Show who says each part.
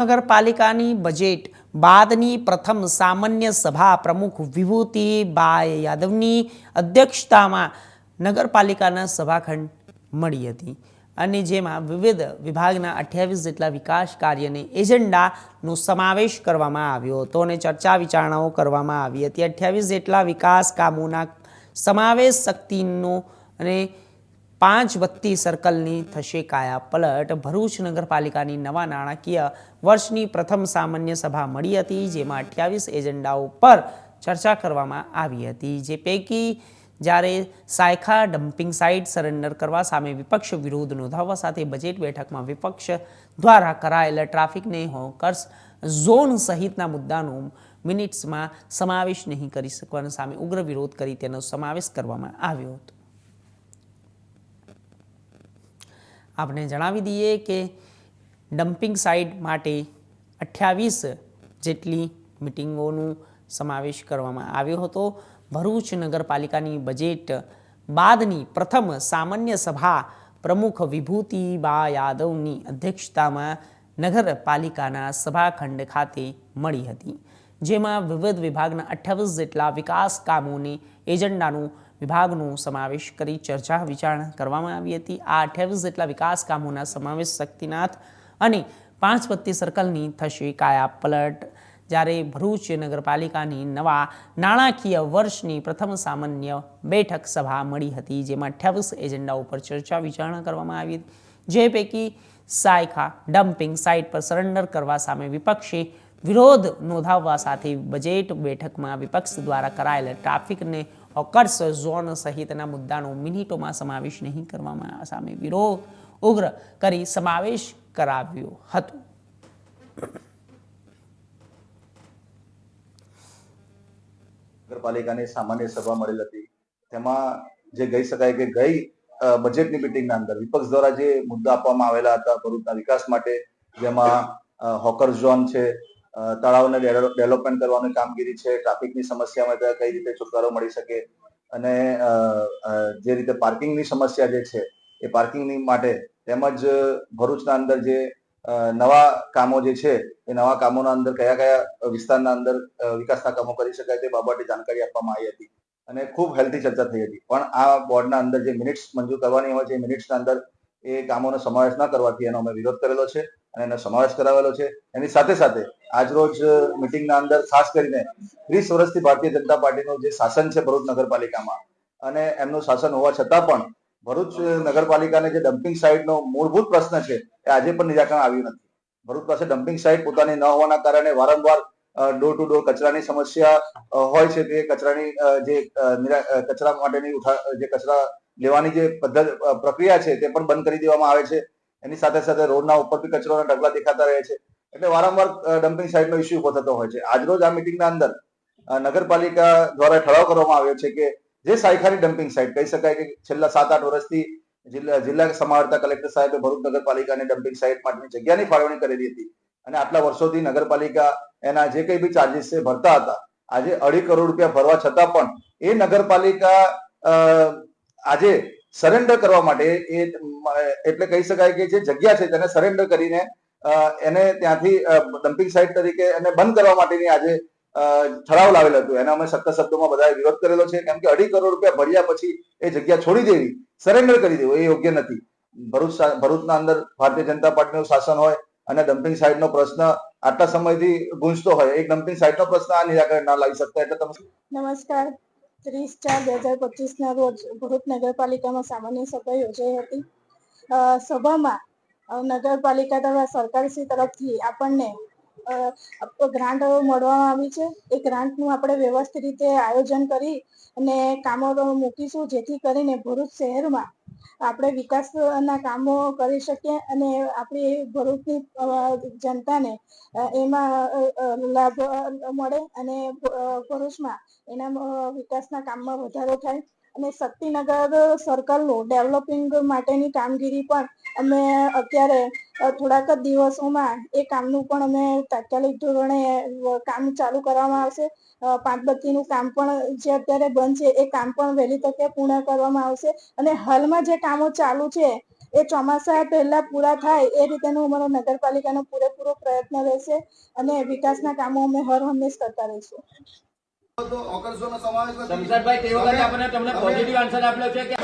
Speaker 1: નગરપાલિકાની બજેટ બાદની પ્રથમ સામાન્ય સભા પ્રમુખ વિભૂતિબાઈ યાદવની અધ્યક્ષતામાં નગરપાલિકાના સભાખંડ મળી હતી. અને જેમાં વિવિધ વિભાગના અઠ્યાવીસ જેટલા વિકાસ કાર્યને એજન્ડાનો સમાવેશ કરવામાં આવ્યો હતો અને ચર્ચા વિચારણાઓ કરવામાં આવી હતી. અઠ્યાવીસ જેટલા વિકાસ કામોના સમાવેશ શક્તિનો અને પાંચ બત્તી સર્કલની થશે કાયા પલટ. ભરૂચ નગરપાલિકાની નવા નાણાકીય વર્ષની પ્રથમ સામાન્ય સભા મળી હતી, જેમાં અઠ્યાવીસ એજન્ડાઓ પર ચર્ચા કરવામાં આવી હતી. જે પૈકી જ્યારે સાયખા ડમ્પિંગ સાઇટ સરેન્ડર કરવા સામે વિપક્ષ વિરોધ નોંધાવવા સાથે બજેટ બેઠકમાં વિપક્ષ દ્વારા કરાયેલા ટ્રાફિકને હોકર્સ ઝોન સહિતના મુદ્દાનો મિનિટ્સમાં સમાવેશ નહીં કરી શકવાના સામે ઉગ્ર વિરોધ કરી તેનો સમાવેશ કરવામાં આવ્યો હતો. આપણે જણાવી દઈએ કે ડમ્પિંગ સાઇટ માટે અઠ્યાવીસ જેટલી મિટિંગોનું સમાવેશ કરવામાં આવ્યો હતો. ભરૂચ નગરપાલિકાની બજેટ બાદની પ્રથમ સામાન્ય સભા પ્રમુખ વિભૂતિબા યાદવની અધ્યક્ષતામાં નગરપાલિકાના સભાખંડ ખાતે મળી હતી. જેમાં વિવિધ વિભાગના અઠ્યાવીસ જેટલા વિકાસ કામોને એજન્ડાનું વિભાગનો સમાવેશ કરી ચર્ચા, વિચારણા કરવામાં આવી હતી. આ અઠ્યાવીસ જેટલા વિકાસ કામોના સમાવેશ શક્તિનાથ અને પાંચ પત્તી સર્કલની થશે. કાયા પલટ, જ્યારે ભરૂચ નગરપાલિકાની નવા નાણાકીય વર્ષની પ્રથમ સામાન્ય બેઠક સભા મળી હતી, જેમાં અઠ્યાવીસ એજન્ડા ઉપર ચર્ચા, વિચારણા કરવામાં આવી હતી. જે પૈકી સાયખા ડમ્પિંગ સાઇટ પર સરેન્ડર કરવા સામે વિપક્ષે વિરોધ નોંધાવવા સાથે બજેટ બેઠકમાં વિપક્ષ દ્વારા કરાયેલા ટ્રાફિકને ઓકર્સ ઝોન સહિતના મુદ્દાનો મિનિટોમાં સમાવેશ નહીં કરવામાં સામે વિરોધ ઉગ્ર કરી સમાવેશ કરાવ્યો હતો.
Speaker 2: નગરપાલિકાની સામાન્ય સભા મળેલ હતી. તેમાં જે કહી શકાય કે ગઈ બજેટની મિટિંગના અંદર વિપક્ષ દ્વારા જે મુદ્દા આપવામાં આવેલા હતા ભરૂચના વિકાસ માટે, જેમાં હોકર ઝોન છે તળાવને ડેવલપમેન્ટ કરવાની કામગીરી છે, ટ્રાફિકની સમસ્યામાં કઈ રીતે છુટકારો મળી શકે અને જે રીતે પાર્કિંગની સમસ્યા જે છે એ પાર્કિંગની માટે તેમજ ભરૂચના અંદર જે નવા કામો જે છે એ નવા કામોના અંદર કયા કયા વિસ્તારના અંદર વિકાસના કામો કરી શકાય તે બાબતે જાણકારી આપવામાં આવી હતી અને ખૂબ હેલ્ધી ચર્ચા થઈ હતી. પણ આ બોર્ડના અંદર જે મિનિટ્સ મંજૂર કરવાની હોય છે એ મિનિટ્સના અંદર એ કામોનો સમાવેશ ન કરવાથી એનો અમે વિરોધ કરેલો છે. અને એનો સમાવેશ કરાવેલો છે. એની સાથે સાથે આજરોજ મિટિંગના અંદર ખાસ કરીને ત્રીસ વર્ષથી ભારતીય જનતા પાર્ટીનું જે શાસન છે ભરૂચ નગરપાલિકામાં, અને એમનું શાસન હોવા છતાં પણ ભરૂચ નગરપાલિકાને જે ડમ્પિંગ સાઇટનો મૂળભૂત પ્રશ્ન છે એ આજે પણ નિરાકરણ આવ્યું નથી. ભરૂચ પાસે ડમ્પિંગ સાઇટ પોતાની ન હોવાના કારણે વારંવાર ડોર ટુ ડોર કચરાની સમસ્યા હોય છે તે કચરાની જે કચરા માટેની ઉઠા- જે કચરા લેવાની જે પદ્ધતિ પ્રક્રિયા છે તે પણ બંધ કરી દેવામાં આવે છે. એની સાથે સાથે રોડના ઉપરથી કચરોના ઢગલા દેખાતા રહે છે. એટલે વારંવાર ડમ્પિંગ સાઇટનો ઇસ્યુ ઊભો થતો હોય છે. આજરોજ આ મિટિંગના અંદર નગરપાલિકા દ્વારા ઠરાવ કરવામાં આવ્યો છે કે જે સાયખાની ડમ્પિંગ સાઇટ કહી શકાય કે છેલ્લા સાત આઠ વર્ષથી જિલ્લા જિલ્લા સમાવર્તા કલેક્ટર સાહેબે ભરૂચ નગરપાલિકાની ડમ્પિંગ સાઇટ માટેની જગ્યાની ફાળવણી કરેલી હતી અને આટલા વર્ષોથી નગરપાલિકા એના જે કંઈ બી ચાર્જીસ છે ભરતા હતા. આજે અઢી કરોડ રૂપિયા ભરવા છતાં પણ એ નગરપાલિકા આજે સરેન્ડર કરવા માટે એ એટલે કહી શકાય કે જે જગ્યા છે તેને સરેન્ડર કરીને એને ત્યાંથી ડમ્પિંગ સાઇટ તરીકે એને બંધ કરવા માટેની આજે ઠરાવ લાવેલ હતું. એને અમે સખ્ત શબ્દોમાં બધાએ વિરોધ કરેલો છે. કેમ કે અઢી કરોડ રૂપિયા ભર્યા પછી એ જગ્યા છોડી દેવી સરેન્ડર કરી દેવું એ યોગ્ય નથી. ભરૂચ ભરૂચના અંદર ભારતીય જનતા પાર્ટીનું શાસન હોય અને ડમ્પિંગ સાઇટનો પ્રશ્ન આટલા સમયથી ગુંજતો હોય, એક ડમ્પિંગ સાઇટનો પ્રશ્ન આ નિરાકરણ ના લાવી શકતા. એટલે તમે
Speaker 3: નમસ્કાર. ત્રીસ ચાર બે હજાર પચીસના રોજ ભરૂચ નગરપાલિકામાં સામાન્ય સભા યોજાઈ હતી. સભામાં નગરપાલિકા દ્વારા સરકારશ્રી તરફથી આપણને ગ્રાન્ટ મળવામાં આવી છે. એ ગ્રાન્ટનું આપણે વ્યવસ્થિત રીતે આયોજન કરી અને કામો મૂકીશું, જેથી કરીને ભરૂચ શહેરમાં આપણે વિકાસના કામો કરી શકીએ અને આપણી ભરૂચની જનતાને એમાં લાભ મળે અને ભરૂચમાં એના વિકાસના કામમાં વધારો થાય. અને શક્તિનગર સર્કલનું ડેવલપિંગ માટેની કામગીરી પણ અમે અત્યારે થોડાક જ દિવસોમાં એ કામનું પણ અમે તાત્કાલિક ધોરણે કામ ચાલુ કરવામાં આવશે. પાંચ બત્તીનું કામ પણ જે અત્યારે બંધ છે, એ કામ પણ વહેલી તકે પૂર્ણ કરવામાં આવશે. અને હાલમાં જે કામો ચાલુ છે, એ ચોમાસા પહેલા પૂરા થાય એ રીતેનો અમારો નગરપાલિકાનો પૂરેપૂરો પ્રયત્ન રહેશે અને વિકાસના કામો અમે હર હંમેશ કરતા રહીશું.
Speaker 4: શમશાદભાઈ તે વખતે આપણે તમને પોઝિટિવ આન્સર આપ્યો છે કે